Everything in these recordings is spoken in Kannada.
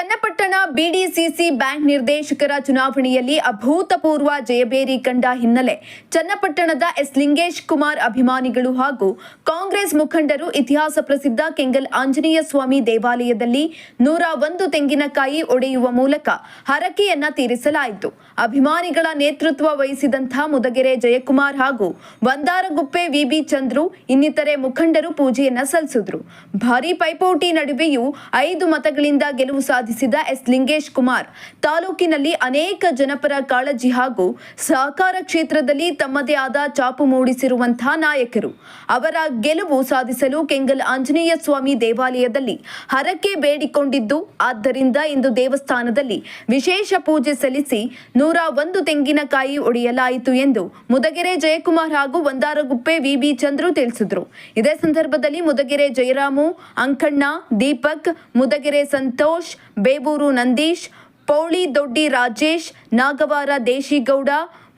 ಚನ್ನಪಟ್ಟಣ ಬಿಡಿಸಿಸಿ ಬ್ಯಾಂಕ್ ನಿರ್ದೇಶಕರ ಚುನಾವಣೆಯಲ್ಲಿ ಅಭೂತಪೂರ್ವ ಜಯಬೇರಿ ಕಂಡ ಹಿನ್ನೆಲೆ ಚನ್ನಪಟ್ಟಣದ ಎಸ್ ಲಿಂಗೇಶ್ ಕುಮಾರ್ ಅಭಿಮಾನಿಗಳು ಹಾಗೂ ಕಾಂಗ್ರೆಸ್ ಮುಖಂಡರು ಇತಿಹಾಸ ಪ್ರಸಿದ್ಧ ಕೆಂಗಲ್ ಆಂಜನೇಯ ಸ್ವಾಮಿ ದೇವಾಲಯದಲ್ಲಿ ನೂರ ಒಂದು ತೆಂಗಿನಕಾಯಿ ಒಡೆಯುವ ಮೂಲಕ ಹರಕೆಯನ್ನ ತೀರಿಸಲಾಯಿತು. ಅಭಿಮಾನಿಗಳ ನೇತೃತ್ವ ವಹಿಸಿದಂಥ ಮುದಗೆರೆ ಜಯಕುಮಾರ್ ಹಾಗೂ ಬಂದಾರಗುಪ್ಪೆ ವಿಬಿ ಚಂದ್ರು ಇನ್ನಿತರೆ ಮುಖಂಡರು ಪೂಜೆಯನ್ನ ಸಲ್ಲಿಸಿದ್ರು. ಭಾರೀ ಪೈಪೋಟಿ ನಡುವೆಯೂ ಐದು ಮತಗಳಿಂದ ಗೆಲುವು ಸಾಧಿಸಿದ ಎಸ್ ಲಿಂಗೇಶ್ ಕುಮಾರ್. ತಾಲೂಕಿನಲ್ಲಿ ಅನೇಕ ಜನಪರ ಕಾಳಜಿ ಹಾಗೂ ಸಹಕಾರ ಕ್ಷೇತ್ರದಲ್ಲಿ ತಮ್ಮದೇ ಆದ ಚಾಪು ಮೂಡಿಸಿರುವಂತಹ ನಾಯಕರು. ಅವರ ಗೆಲುವು ಸಾಧಿಸಲು ಕೆಂಗಲ್ ಆಂಜನೇಯ ಸ್ವಾಮಿ ದೇವಾಲಯದಲ್ಲಿ ಹರಕೆ ಬೇಡಿಕೊಂಡಿದ್ದು, ಆದ್ದರಿಂದ ಇಂದು ದೇವಸ್ಥಾನದಲ್ಲಿ ವಿಶೇಷ ಪೂಜೆ ಸಲ್ಲಿಸಿ ನೂರ ಒಂದು ತೆಂಗಿನಕಾಯಿ ಒಡೆಯಲಾಯಿತು ಎಂದು ಮುದಗೆರೆ ಜಯಕುಮಾರ್ ಹಾಗೂ ಒಂದಾರಗುಪ್ಪೆ ವಿಬಿ ಚಂದ್ರು ತಿಳಿಸಿದರು. ಇದೇ ಸಂದರ್ಭದಲ್ಲಿ ಮುದಗೆರೆ ಜಯರಾಮು, ಅಂಕಣ್ಣ, ದೀಪಕ್, ಮುದಗೆರೆ ಸಂತೋಷ್ ಬೇಬೂರು ನಂದೀಶ್, ಪೌಳಿ ದೊಡ್ಡಿ ರಾಜೇಶ್, ನಾಗವಾರ ದೇಶಿಗೌಡ,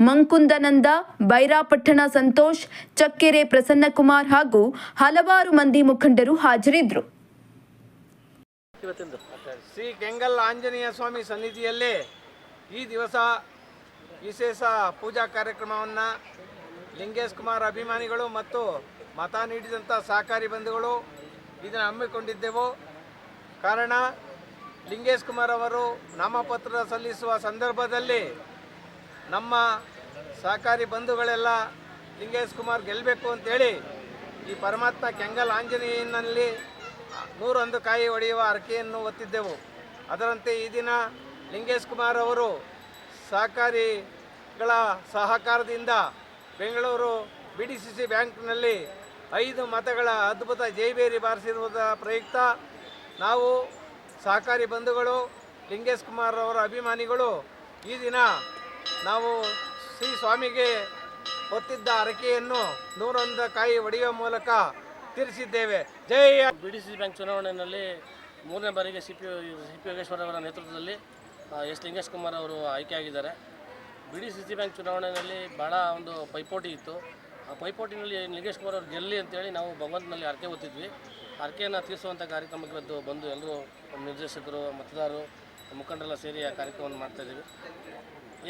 ಮಂಕುಂದನಂದ, ಬೈರಾಪಟ್ಟಣ ಸಂತೋಷ್, ಚಕ್ಕೆರೆ ಪ್ರಸನ್ನಕುಮಾರ್ ಹಾಗೂ ಹಲವಾರು ಮಂದಿ ಮುಖಂಡರು ಹಾಜರಿದ್ದರು. ಶ್ರೀ ಕೆಂಗಲ್ ಆಂಜನೇಯ ಸ್ವಾಮಿ ಸನ್ನಿಧಿಯಲ್ಲಿ ಈ ದಿವಸ ವಿಶೇಷ ಪೂಜಾ ಕಾರ್ಯಕ್ರಮವನ್ನು ಲಿಂಗೇಶ್ ಕುಮಾರ್ ಅಭಿಮಾನಿಗಳು ಮತ್ತು ಮತ ನೀಡಿದಂಥ ಸಹಕಾರಿ ಬಂಧುಗಳು ಇದನ್ನು ಹಮ್ಮಿಕೊಂಡಿದ್ದೆವು. ಕಾರಣ ಲಿಂಗೇಶ್ ಕುಮಾರ್ ಅವರು ನಾಮಪತ್ರ ಸಲ್ಲಿಸುವ ಸಂದರ್ಭದಲ್ಲಿ ನಮ್ಮ ಸಹಕಾರಿ ಬಂಧುಗಳೆಲ್ಲ ಲಿಂಗೇಶ್ ಕುಮಾರ್ ಗೆಲ್ಲಬೇಕು ಅಂತೇಳಿ ಈ ಪರಮಾತ್ಮ ಕೆಂಗಲ್ ಆಂಜನೇಯನಲ್ಲಿ ನೂರೊಂದು ಕಾಯಿ ಹೊಡೆಯುವ ಹರಕೆಯನ್ನು ಒತ್ತಿದ್ದೆವು. ಅದರಂತೆ ಈ ದಿನ ಲಿಂಗೇಶ್ ಕುಮಾರ್ ಅವರು ಸಹಕಾರಿಗಳ ಸಹಕಾರದಿಂದ Bengaluru B D C C ಬ್ಯಾಂಕ್ನಲ್ಲಿ ಐದು ಮತಗಳ ಅದ್ಭುತ ಜೈಬೇರಿ ಬಾರಿಸಿರುವುದರ ಪ್ರಯುಕ್ತ ನಾವು ಸಹಕಾರಿ ಬಂಧುಗಳು ಲಿಂಗೇಶ್ ಕುಮಾರ್ ಅವರ ಅಭಿಮಾನಿಗಳು, ಈ ದಿನ ನಾವು ಶ್ರೀ ಸ್ವಾಮಿಗೆ ಹೊತ್ತಿದ್ದ ಹರಕೆಯನ್ನು ನೂರೊಂದು ಕಾಯಿ ಒಡೆಯುವ ಮೂಲಕ ತೀರಿಸಿದ್ದೇವೆ. ಜೈ ಬಿ ಡಿ ಸಿ ಬ್ಯಾಂಕ್ ಚುನಾವಣೆಯಲ್ಲಿ ಮೂರನೇ ಬಾರಿಗೆ C P C P Yogeshwar ಅವರ ನೇತೃತ್ವದಲ್ಲಿ ಎಸ್ ಲಿಂಗೇಶ್ ಕುಮಾರ್ ಅವರು ಆಯ್ಕೆಯಾಗಿದ್ದಾರೆ. B D C C bank ಚುನಾವಣೆಯಲ್ಲಿ ಭಾಳ ಒಂದು ಪೈಪೋಟಿ ಇತ್ತು. ಆ ಪೈಪೋಟಿನಲ್ಲಿ ಲಿಂಗೇಶ್ ಕುಮಾರ್ ಅವರು ಗೆಲ್ಲಿ ಅಂತೇಳಿ ನಾವು ಭಗವಂತನಲ್ಲಿ ಹರಕೆ ಹೊತ್ತಿದ್ವಿ. ಹರಕೆಯನ್ನು ತೀರಿಸುವಂಥ ಕಾರ್ಯಕ್ರಮಕ್ಕೆ ಇವತ್ತು ಬಂದು ಎಲ್ಲರೂ ನಿರ್ದೇಶಕರು, ಮತದಾರರು ಮುಖಂಡರೆಲ್ಲ ಸೇರಿ ಆ ಕಾರ್ಯಕ್ರಮವನ್ನು ಮಾಡ್ತಾಯಿದ್ದೀವಿ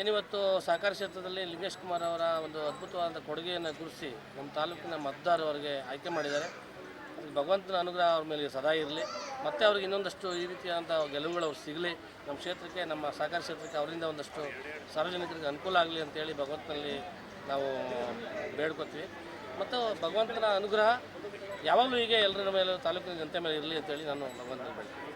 ಏನಿವತ್ತು ಸಹಕಾರ ಕ್ಷೇತ್ರದಲ್ಲಿ ಲಿಂಗೇಶ್ ಕುಮಾರ್ ಅವರ ಒಂದು ಅದ್ಭುತವಾದ ಕೊಡುಗೆಯನ್ನು ಗುರುತಿಸಿ ನಮ್ಮ ತಾಲೂಕಿನ ಮತದಾರರು ಅವರಿಗೆ ಆಯ್ಕೆ ಮಾಡಿದ್ದಾರೆ. ಭಗವಂತನ ಅನುಗ್ರಹ ಅವ್ರ ಮೇಲೆ ಸದಾ ಇರಲಿ. ಮತ್ತು ಅವ್ರಿಗೆ ಇನ್ನೊಂದಷ್ಟು ಈ ರೀತಿಯಾದಂಥ ಗೆಲುವುಗಳು ಅವ್ರು ಸಿಗಲಿ. ನಮ್ಮ ಕ್ಷೇತ್ರಕ್ಕೆ, ನಮ್ಮ ಸಹಕಾರ ಕ್ಷೇತ್ರಕ್ಕೆ ಅವರಿಂದ ಒಂದಷ್ಟು ಸಾರ್ವಜನಿಕರಿಗೆ ಅನುಕೂಲ ಆಗಲಿ ಅಂತೇಳಿ ಭಗವಂತನಲ್ಲಿ ನಾವು ಬೇಡ್ಕೊತೀವಿ. ಮತ್ತು ಭಗವಂತನ ಅನುಗ್ರಹ ಯಾವಾಗಲೂ ಹೀಗೆ ಎಲ್ಲರ ಮೇಲೆ ತಾಲೂಕಿನ ಜನತೆ ಮೇಲೆ ಇರಲಿ ಅಂತೇಳಿ ನಾನು ಭಗವಂತನ ಬೇಡ್ತೀನಿ